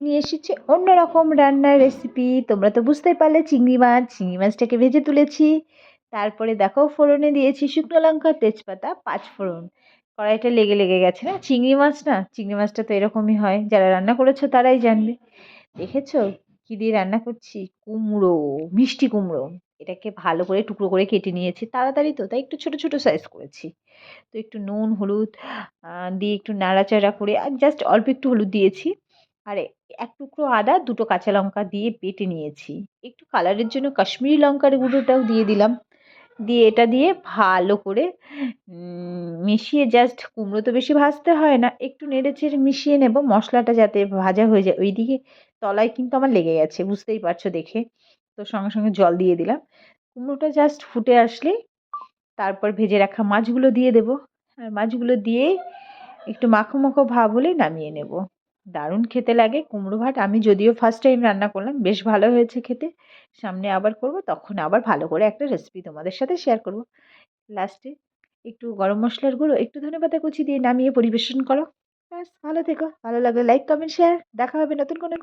নিয়ে এসেছি অন্যরকম রান্নার রেসিপি তোমরা তো বুঝতেই পারলে চিংড়ি মাছ, চিংড়ি মাছটাকে ভেজে তুলেছি। তারপরে দেখো ফোড়নে দিয়েছি শুকনো লঙ্কা, তেজপাতা, পাঁচ ফোড়ন। কড়াইটা লেগে লেগে গেছে না? চিংড়ি মাছ না? চিংড়ি মাছটা তো এরকমই হয়, যারা রান্না করেছ তারাই জানবে। দেখেছ কী দিয়ে রান্না করছি? কুমড়ো, মিষ্টি কুমড়ো। এটাকে ভালো করে টুকরো করে কেটে নিয়েছি। তাড়াতাড়ি তো, তাই একটু ছোটো ছোটো সাইজ করেছি। তো একটু নুন, হলুদ দিয়ে একটু নাড়াচাড়া করে, আর জাস্ট অল্প একটু হলুদ দিয়েছি। আর, এক টুকরো আদা, দুটো কাঁচা লঙ্কা দিয়ে বেটে নিয়েছি। একটু কালারের জন্য কাশ্মীরি লঙ্কার গুঁড়োটাও দিয়ে দিলাম। দিয়ে এটা দিয়ে ভালো করে মিশিয়ে জাস্ট কুমড়ো তো বেশি ভাজতে হয় না, একটু নেড়ে চেড়ে মিশিয়ে নেব। মশলাটা যাতে ভাজা হয়ে যায়। ওই দিকে তলায় কিন্তু আমার লেগে গেছে, বুঝতেই পারছ দেখে। তো সঙ্গে সঙ্গে জল দিয়ে দিলাম। কুমড়োটা জাস্ট ফুটে আসলে তারপর ভেজে রাখা মাছগুলো দিয়ে দেবো। আর মাছগুলো দিয়ে একটু মাখো মাখো ভাব হলেই নামিয়ে নেব। দারুণ খেতে লাগে, কুমড়ো ভাত আমি যদিও ফার্স্ট টাইম রান্না করলাম, বেশ ভালো হয়েছে খেতে। সামনে আবার করব, তখন আবার ভালো করে একটা রেসিপি তোমাদের সাথে শেয়ার করব। লাস্টে একটু গরম মশলার গুঁড়ো, একটু ধনে পাতা কুচি দিয়ে নামিয়ে পরিবেশন করো। ব্যাস, ভালো থেকো। ভালো লাগলে লাইক কমেন্ট শেয়ার দেখা হবে নতুন কোনো